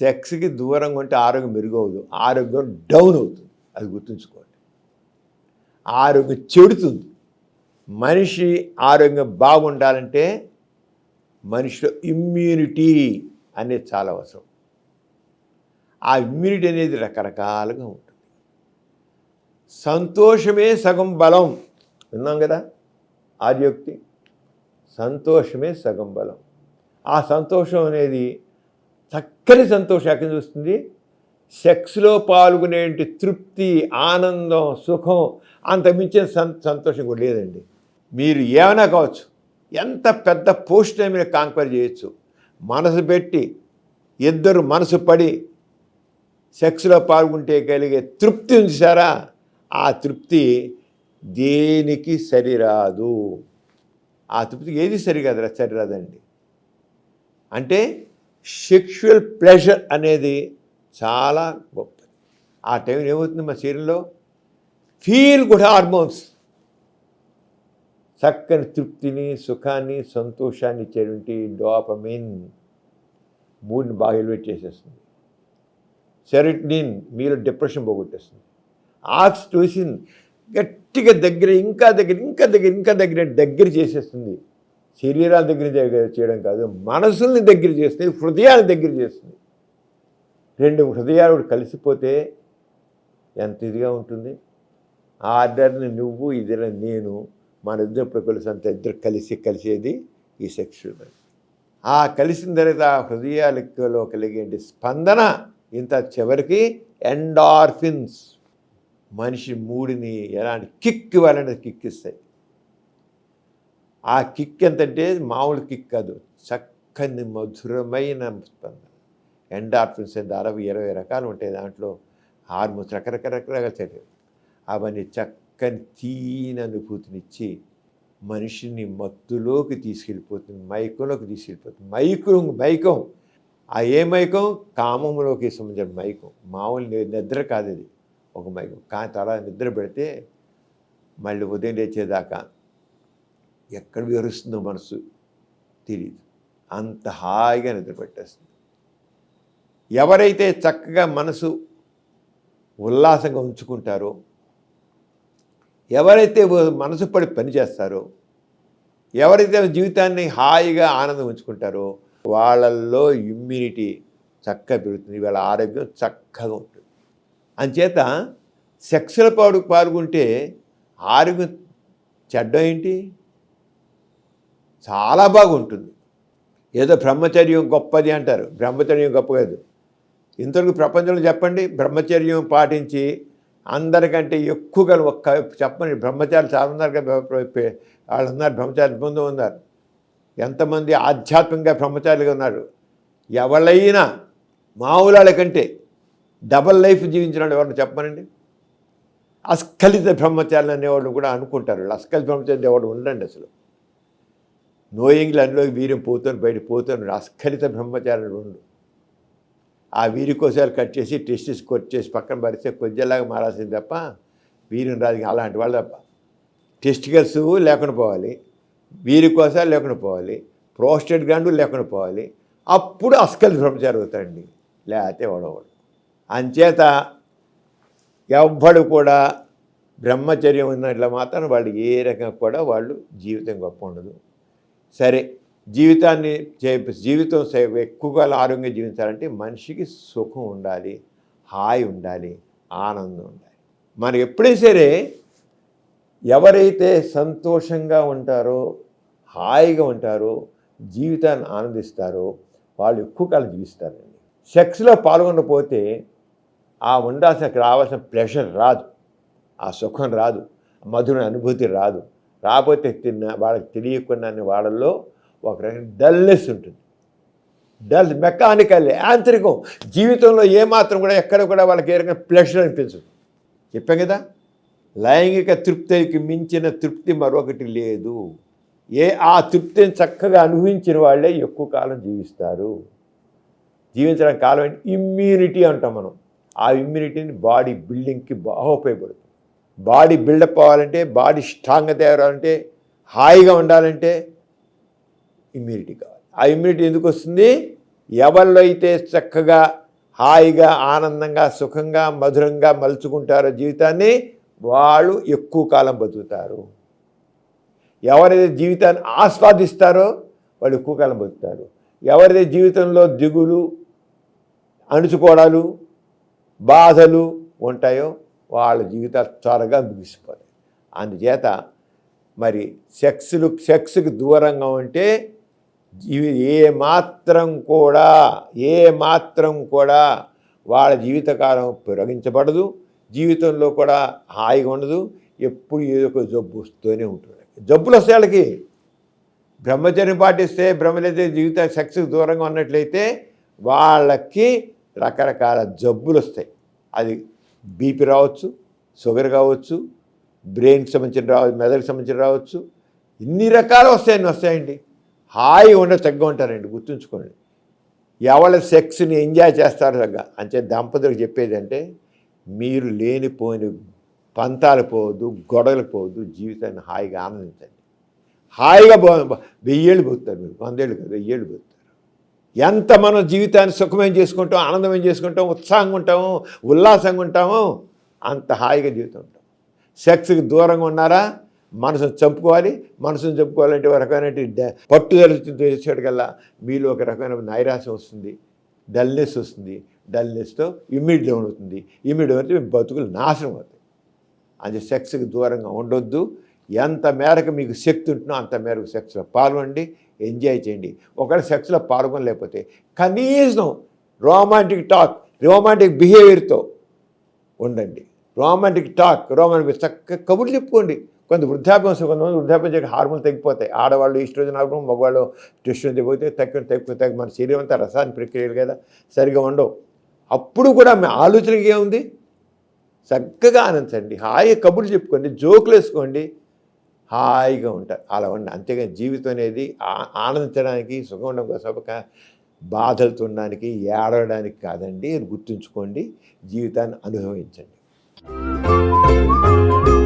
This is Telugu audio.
సెక్స్కి దూరంగా ఉంటే ఆరోగ్యం మెరుగవదు. ఆరోగ్యం డౌన్ అవుతుంది. అది గుర్తుంచుకోండి. ఆరోగ్యం చెడుతుంది. మనిషి ఆరోగ్యం బాగుండాలంటే మనిషిలో ఇమ్యూనిటీ అనేది చాలా అవసరం. ఆ ఇమ్యూనిటీ అనేది రకరకాలుగా ఉంటుంది. సంతోషమే సగం బలం. విన్నాం కదా? ఆర్యోక్తి సంతోషమే సగం బలం. ఆ సంతోషం అనేది చక్కని సంతోషం ఎక్కడి నుంచి వస్తుంది. సెక్స్లో పాల్గొనే తృప్తి ఆనందం సుఖం అంతమించిన సం సంతోషం కూడా లేదండి. మీరు ఏమైనా కావచ్చు ఎంత పెద్ద పోస్ట్ మీరు కాంక్వర్ చేయొచ్చు. మనసు పెట్టి ఇద్దరు మనసు పడి సెక్స్లో పాల్గొంటే కలిగే తృప్తి ఉంది సారా? ఆ తృప్తి దేనికి సరిరాదు? ఆ తృప్తికి ఏది సరికాదురా? సరిరాదండి. అంటే సెక్షువల్ ప్లెజర్ అనేది చాలా గొప్పది. ఆ టైం ఏమవుతుంది మా శరీరంలో? ఫీల్ గుడ్ హార్మోన్స్ చక్కని తృప్తిని సుఖాన్ని సంతోషాన్ని ఇచ్చేటువంటి డోపమిన్ మూడ్ని బాగా ఎలివేట్ చేసేస్తుంది. సెరిటినిన్ మీలో డిప్రెషన్ పోగొట్టేస్తుంది. ఆక్సిటోసిన్ గట్టిగా దగ్గర ఇంకా దగ్గర ఇంకా దగ్గర ఇంకా దగ్గర దగ్గర చేసేస్తుంది. శరీరాల దగ్గర చేయడం కాదు మనసుల్ని దగ్గర చేస్తుంది హృదయాన్ని దగ్గర చేస్తుంది. రెండు హృదయాలు కలిసిపోతే ఎంత ఇదిగా ఉంటుంది? ఆ ఆర్డర్ని నువ్వు ఇద్దరు నేను మన ఇద్దరు ఇప్పుడు కలిసి అంత ఇద్దరు కలిసి కలిసేది ఈ సెక్షువల్ ఆ కలిసిన తర్వాత ఆ హృదయాలలో కలిగే స్పందన? ఇంత చివరికి ఎండార్ఫిన్స్ మనిషి మూడిని ఎలాంటి కిక్ ఇవ్వాలంటే కిక్ ఇస్తాయి. ఆ కిక్ ఎంతంటే మామూలు కిక్ కాదు. చక్కని మధురమైన స్పందన. ఎండార్ఫిన్స్ ఎంత అరవై ఇరవై రకాలు ఉంటాయి దాంట్లో. హార్మోన్స్ రకరకరకరకాల చర్యలు అవన్నీ చక్కని తీన అనుభూతినిచ్చి మనిషిని మత్తులోకి తీసుకెళ్ళిపోతుంది మైకంలోకి తీసుకెళ్ళిపోతుంది. మైకం మైకం. ఆ ఏ మైకం? కామంలోకి సంబంధించిన మైకం. మామూలు నిద్ర కాదు ఇది. ఒక మైకం. కానీ తల నిద్ర పెడితే మళ్ళీ ఉదయం లేచేదాకా ఎక్కడ వివరిస్తుందో మనసు తెలియదు అంత హాయిగా నిద్ర పెట్టేస్తుంది. ఎవరైతే చక్కగా మనసు ఉల్లాసంగా ఉంచుకుంటారో ఎవరైతే మనసు పడి పని చేస్తారో ఎవరైతే జీవితాన్ని హాయిగా ఆనందం ఉంచుకుంటారో వాళ్ళల్లో ఇమ్యూనిటీ చక్కగా పెరుగుతుంది. వాళ్ళ ఆరోగ్యం చక్కగా ఉంటుంది. అంచేత సెక్స్లో పాడు పాల్గొంటే ఆరోగ్యం చెడ్డ ఏంటి చాలా బాగుంటుంది. ఏదో బ్రహ్మచర్యం గొప్పది అంటారు. బ్రహ్మచర్యం గొప్ప కాదు. ఇంతవరకు ప్రపంచంలో చెప్పండి బ్రహ్మచర్యం పాటించి అందరికంటే ఎక్కువగా ఒక్క చెప్పండి బ్రహ్మచారి చాలా ఉన్నారు వాళ్ళు ఉన్నారు బ్రహ్మచారి ముందు ఉన్నారు. ఎంతమంది ఆధ్యాత్మికంగా బ్రహ్మచారులుగా ఉన్నారు. ఎవరైనా మామూలు కంటే డబల్ లైఫ్ జీవించిన వాళ్ళు ఎవరిని చెప్పమనండి? అస్ఖలిత బ్రహ్మచారులు అనేవాళ్ళు కూడా అనుకుంటారు. వాళ్ళు అస్ఖలిత బ్రహ్మచారి ఎవరు ఉండండి అసలు. నోయింగ్లు అందులోకి వీర్యం పోతాను బయట పోతాను అస్ఖలిత బ్రహ్మచారులు రెండు. ఆ వీరికోసాలు కట్ చేసి టెస్టిస్ కొట్ చేసి పక్కన పడితే కొద్దిలాగా మారాల్సింది తప్ప వీరిని రాదు. అలాంటి వాళ్ళు తప్ప. టెస్టికల్స్ లేకుండా పోవాలి. వీరికోసాలు లేకుండా పోవాలి. ప్రోస్టేట్ గ్రాండు లేకుండా పోవాలి. అప్పుడు అస్కల్ బ్రహ్మచారి అవుతాడండి. లేకపోతే వాడవాడు అంచేత ఎవ్వడు కూడా బ్రహ్మచర్యం ఉన్నట్ల మాత్రం వాళ్ళు ఏ రకంగా కూడా వాళ్ళు జీవితం గొప్ప ఉండదు. సరే జీవితాన్ని జీవితం ఎక్కువగా ఆరోగ్యంగా జీవించాలంటే మనిషికి సుఖం ఉండాలి హాయి ఉండాలి ఆనందం ఉండాలి. మనం ఎప్పుడైనా సరే ఎవరైతే సంతోషంగా ఉంటారో హాయిగా ఉంటారో జీవితాన్ని ఆనందిస్తారో వాళ్ళు ఎక్కువ కాలం జీవిస్తారండి. సెక్స్లో పాల్గొనకపోతే ఆ ఉండాల్సిన రావాల్సిన ప్లెషర్ రాదు. ఆ సుఖం రాదు. మధుర అనుభూతి రాదు. రాకపోతే తిన్న వాళ్ళకి తెలియకుండానే వాళ్ళల్లో ఒక రకమైన డల్నెస్ ఉంటుంది. డల్ మెకానికల్ యాంత్రికం. జీవితంలో ఏమాత్రం కూడా ఎక్కడ కూడా వాళ్ళకి ఏ రకమైన ప్లెషర్ అనిపించదు. చెప్పాం కదా? లైంగిక తృప్తికి మించిన తృప్తి మరొకటి లేదు. ఏ ఆ తృప్తిని చక్కగా అనుభవించిన వాళ్ళే ఎక్కువ కాలం జీవిస్తారు. జీవించడానికి కాలం అంటే ఇమ్యూనిటీ అంటాం మనం. ఆ ఇమ్యూనిటీని బాడీ బిల్డింగ్కి బాగా ఉపయోగపడుతుంది. బాడీ బిల్డప్ అవ్వాలంటే బాడీ స్ట్రాంగ్గా తేవాలంటే హాయిగా ఉండాలంటే ఇమ్యూనిటీ కావాలి. ఆ ఇమ్యూనిటీ ఎందుకు వస్తుంది? ఎవరిలో అయితే చక్కగా హాయిగా ఆనందంగా సుఖంగా మధురంగా మలుచుకుంటారో జీవితాన్ని వాళ్ళు ఎక్కువ కాలం బతుకుతారు. ఎవరైతే జీవితాన్ని ఆస్వాదిస్తారో వాళ్ళు ఎక్కువ కాలం బతుకుతారు. ఎవరైతే జీవితంలో దిగులు అణుచుకోవడాలు బాధలు ఉంటాయో వాళ్ళ జీవితాలు త్వరగా ముగిసిపోతాయి. అందుచేత మరి సెక్స్లు సెక్స్కి దూరంగా ఉంటే జీవి ఏ మాత్రం కూడా ఏ మాత్రం కూడా వాళ్ళ జీవితకాలం పెరగించబడదు. జీవితంలో కూడా హాయిగా ఉండదు. ఎప్పుడు ఏదో ఒక జబ్బు వస్తూనే ఉంటుంది. జబ్బులు వస్తాయి వాళ్ళకి బ్రహ్మచర్యం పాటిస్తే బ్రహ్మచర్య జీవిత సెక్స్కి దూరంగా ఉన్నట్లయితే వాళ్ళకి రకరకాల జబ్బులు వస్తాయి. అది బీపీ రావచ్చు షుగర్ కావచ్చు బ్రెయిన్కి సంబంధించిన రావచ్చు మెదడుకి సంబంధించిన రావచ్చు. ఇన్ని రకాలు వస్తాయని వస్తాయండి. హాయి ఉండ తగ్గ ఉంటారండి గుర్తుంచుకోండి. ఎవరి సెక్స్ని ఎంజాయ్ చేస్తారు తగ్గ అంటే దంపతులకు చెప్పేది అంటే మీరు లేనిపోయిన పంతాలు పోవద్దు గొడవలు పోవద్దు జీవితాన్ని హాయిగా ఆనందించండి. హాయిగా బో వెయ్యేళ్ళు పోతారు మీరు వందేళ్ళు కాదు వెయ్యేళ్ళు పోతారు ఎంత మనం జీవితాన్ని సుఖమయం చేసుకుంటాం ఆనందమయం చేసుకుంటాం ఉత్సాహంగా ఉంటాము ఉల్లాసంగా ఉంటాము అంత హాయిగా జీవితం ఉంటాం సెక్స్కి దూరంగా ఉన్నారా? మనసును చంపుకోవాలి మనసును చంపుకోవాలంటే ఒక రకమైన పట్టుదల చేసేటికల్లా మీలో ఒక రకమైన నైరాశ్యం వస్తుంది డల్నెస్ వస్తుంది. డల్నెస్తో ఇమ్యూడ్ డౌన్ అవుతుంది ఇమ్యూడ్ అయితే మీ బతుకులు నాశనం అవుతాయి. అది సెక్స్కి దూరంగా ఉండొద్దు. ఎంత మేరకు మీకు శక్తి ఉంటున్నా అంత మేరకు సెక్స్లో పాల్గొండి ఎంజాయ్ చేయండి. ఒకవేళ సెక్స్లో పాల్గొనలేకపోతే కనీసం రోమాంటిక్ టాక్ రోమాంటిక్ బిహేవియర్తో ఉండండి. రోమాంటిక్ టాక్ రోమాంటిక్ చక్కగా కబుర్లు చెప్పుకోండి. కొంత వృద్ధాప్యం కొంతమంది వృద్ధాప్యం చేయక హార్మోన్లు తగ్గిపోతాయి. ఆడవాళ్ళు ఈస్ట్రోజన్ హార్మోన్ మగవాళ్ళు టెస్ట్రోజన్ తగ్గిపోతే తక్కువ తక్కువ తగ్గి మన శరీరం అంతా రసాయన ప్రక్రియలు కదా సరిగా ఉండవు. అప్పుడు కూడా మీ ఆలోచనకి ఏముంది? చక్కగా ఆనందించండి. హాయి కబుర్లు చెప్పుకోండి జోకులు వేసుకోండి. హాయిగా ఉంటారు. అలా ఉండి అంతేగాని జీవితం అనేది ఆ- ఆనందించడానికి సుఖం ఉండడం కోసం ఒక బాధలతో ఉండడానికి ఏడవడానికి కాదండి. గుర్తుంచుకోండి. జీవితాన్ని అనుభవించండి.